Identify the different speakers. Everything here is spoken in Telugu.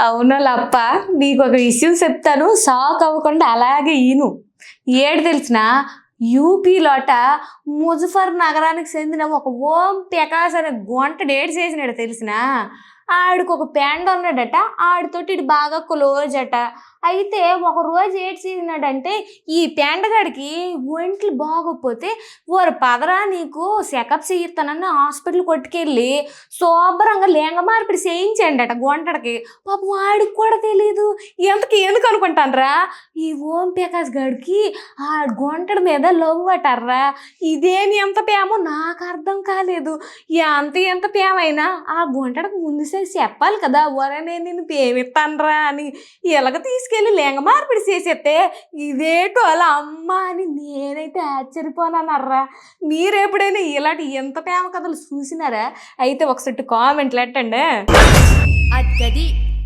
Speaker 1: అవునోళ్ళప్ప నీకు ఒక విషయం చెప్తాను. షాక్ అవ్వకుండా అలాగే ఈను. ఏడు తెలిసిన యూపీలోట ముజఫర్ నగరానికి చెందిన ఒక ఓం ప్రకాష్ అనే గొంట డేట్ చేసినాడు తెలిసిన. ఆడికి ఒక ప్యాండ్ ఉన్నాడట. ఆడితోటి ఇటు బాగా క్లోజ్ అట. అయితే ఒక రోజు ఏడ్ చేసినాడంటే ఈ పేండగాడికి ఒంట్లు బాగోకపోతే వారు పదరా నీకు చెకప్ చేయిస్తానని హాస్పిటల్ కొట్టుకెళ్ళి శుభ్రంగా లేంగ మార్పిడి చేయించండి అట గుంటడికి. పాపం వాడికి కూడా తెలియదు ఎంతకి ఎందుకు అనుకుంటానరా? ఈ ఓం ప్రకాష్ గడికి ఆ గుంటడి మీద లవ్ అటారా ఇదేమి ఎంత ప్రేమో నాకు అర్థం కాలేదు. ఎంత ఎంత ప్రేమైనా ఆ గుంటడికి ముందు చెప్పాలి కదా. వరే నేను నిన్ను ప్రేమిస్తానరా అని ఇలాగ తీసుకెళ్ళి లేంగ మార్పిడి చేసేస్తే ఇదేటో అలా అమ్మ అని నేనైతే ఆశ్చర్యపోనన్నారా మీరు ఎప్పుడైనా ఇలాంటి ఎంత ప్రేమ కథలు చూసినారా? అయితే ఒకసారి కామెంట్లు ఎట్టండి.
Speaker 2: అది